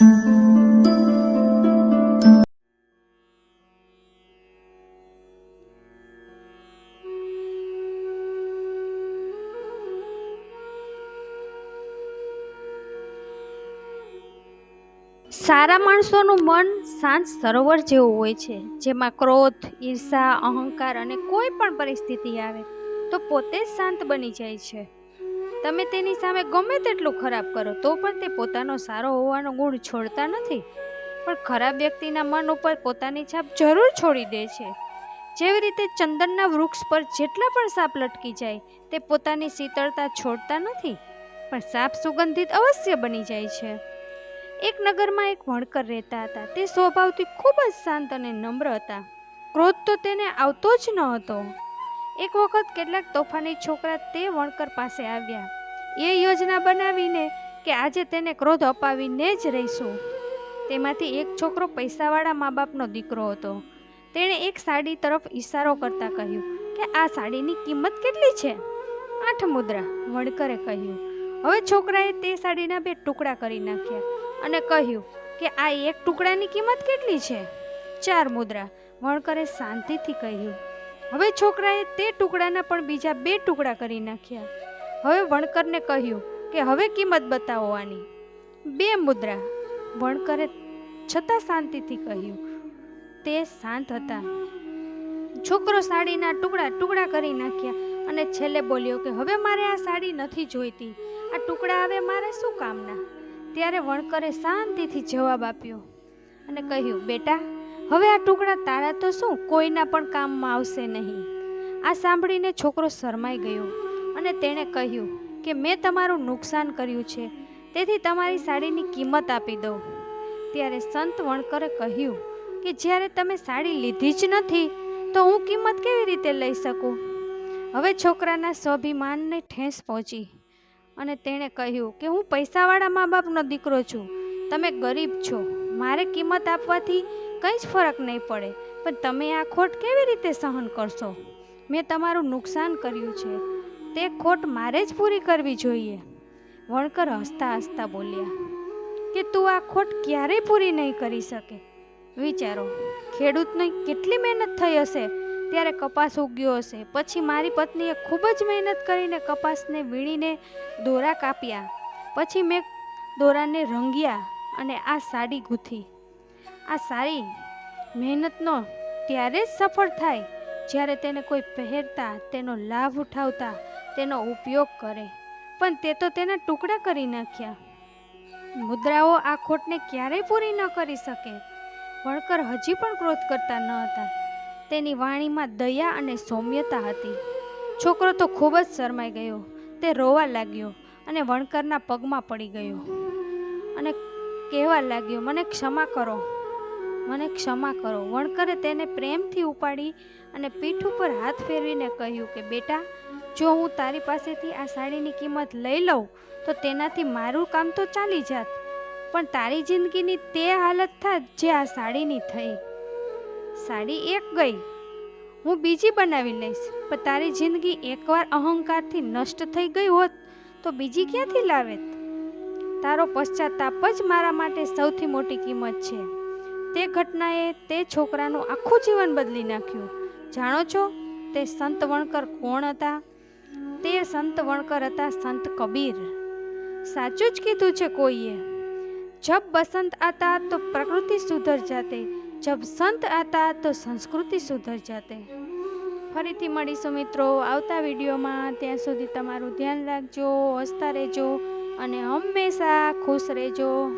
સારા માણસોનું મન શાંત સરોવર જેવું હોય છે, જેમાં ક્રોધ, ઈર્ષા, અહંકાર અને કોઈ પણ પરિસ્થિતિ આવે, તો પોતે શાંત બની જાય છે. તમે તેની સામે ગમે તેટલું ખરાબ કરો, તો પણ તે પોતાનો સારો હોવાનો ગુણ છોડતા નથી. પણ ખરાબ વ્યક્તિના મન ઉપર પોતાની છાપ જરૂર છોડી દે છે. જેવી રીતે ચંદનના વૃક્ષ પર જેટલા પણ સાપ લટકી જાય, તે પોતાની શીતળતા છોડતા નથી, પણ સાપ સુગંધિત અવશ્ય બની જાય છે. એક નગરમાં એક વણકર રહેતા હતા. તે સ્વભાવથી ખૂબ જ શાંત અને નમ્ર હતા. ક્રોધ તો તેને આવતો જ ન હતો. એક વખત કેટલાક તોફાની છોકરા તે વણકર પાસે આવ્યા. એ યોજના બનાવીને કે આજે તેને ક્રોધ અપાવીને જ રહીશું. તેમાંથી એક છોકરો પૈસાવાળા મા બાપનો દીકરો હતો. તેણે એક સાડી તરફ ઈશારો કરતા કહ્યું કે આ સાડીની કિંમત કેટલી છે? આઠ મુદ્રા, વણકરે કહ્યું. હવે છોકરાએ તે સાડીના બે ટુકડા કરી નાખ્યા અને કહ્યું કે આ એક ટુકડાની કિંમત કેટલી છે? ચાર મુદ્રા, વણકરે શાંતિથી કહ્યું. હવે છોકરાએ તે ટુકડાના પણ બીજા બે ટુકડા કરી નાખ્યા. હવે વણકરને કહ્યું કે હવે કિંમત બતાવો આની. બે મુદ્રા. વણકરે છતાં શાંતિથી કહ્યું, તે શાંત હતા. છોકરો સાડીના ટુકડા ટુકડા કરી નાખ્યા અને છેલ્લે બોલ્યો કે, હવે મારે આ સાડી નથી જોઈતી. આ ટુકડા હવે મારે શું કામના? ત્યારે વણકરે શાંતિથી જવાબ આપ્યો અને કહ્યું, બેટા, હવે આ ટુકડા તારા તો શું? કોઈના પણ કામમાં આવશે નહીં. આ સાંભળીને છોકરો શરમાઈ ગયો. અને તેણે કહ્યું કે મેં તમારું નુકસાન કર્યું છે, તેથી તમારી સાડીની કિંમત આપી દઉં. ત્યારે સંત વણકરે કહ્યું કે જ્યારે તમે સાડી લીધી જ નથી, તો હું કિંમત કેવી રીતે લઈ શકું? હવે છોકરાના સ્વાભિમાનને ઠેસ પહોંચી અને તેણે કહ્યું કે હું પૈસાવાળા મા બાપનો દીકરો છું, તમે ગરીબ છો, મારે કિંમત આપવાથી કંઈ જ ફરક નહીં પડે, પણ તમે આ ખોટ કેવી રીતે સહન કરશો? મેં તમારું નુકસાન કર્યું છે તે ખોટ મારે જ પૂરી કરવી જોઈએ. વણકર હસતા હસતા બોલ્યા, કે તું આ ખોટ ક્યારેય પૂરી નહીં કરી શકે? વિચારો, ખેડૂતને કેટલી મહેનત થઈ હશે? ત્યારે કપાસ ઉગ્યો હશે. પછી મારી પત્નીએ ખૂબ જ મહેનત કરીને કપાસને વીણીને દોરા કાપ્યા. પછી મેં દોરાને રંગ્યા અને આ સાડી ગૂંથી. આ સારી મહેનતનો ત્યારે જ સફળ થાય, જ્યારે તેને કોઈ પહેરતા, તેનો લાભ ઉઠાવતા તેનો ઉપયોગ કરે. પણ તે તો તેના ટુકડા કરી નાખ્યા. મુદ્રાઓ આ ખોટને ક્યારેય પૂરી ન કરી શકે. વણકર હજી પણ ક્રોધ કરતા ન હતા. તેની વાણીમાં દયા અને સૌમ્યતા હતી. છોકરો તો ખૂબ જ શરમાઈ ગયો. તે રોવા લાગ્યો અને વણકરના પગમાં પડી ગયો. અને કહેવા લાગ્યો, મને ક્ષમા કરો. મને ક્ષમા કરો. વણકરે તેને પ્રેમથી ઉપાડી અને પીઠ ઉપર હાથ ફેરવીને કહ્યું કે, બેટા જો હું તારી પાસેથી આ સાડીની કિંમત લઈ લઉં, તો તેનાથી મારું કામ તો ચાલી જાત. પણ તારી જિંદગીની તે હાલત થાત જે આ સાડીની થઈ. સાડી એક ગઈ. હું બીજી બનાવી લઈશ, પણ તારી જિંદગી એકવાર અહંકારથી નષ્ટ થઈ ગઈ હોત, તો બીજી ક્યાંથી લાવેત? તારો પશ્ચાતાપ જ મારા માટે સૌથી મોટી કિંમત છે. તે ઘટનાએ તે છોકરાનું આખું જીવન બદલી નાખ્યું. જાણો છો, તે સંત વણકર કોણ હતા? તે સંત વણકર હતા સંત કબીર. સાચું જ કીધું છે કોઈએ. જબ બસંત આતા તો પ્રકૃતિ સુધર જાતે. જબ સંત આતા તો સંસ્કૃતિ સુધર જાતે. ફરીથી મળીશું મિત્રો આવતા વિડીયોમાં. ત્યાં સુધી તમારું ધ્યાન રાખજો, હસતા રહેજો અને હંમેશા ખુશ રહેજો.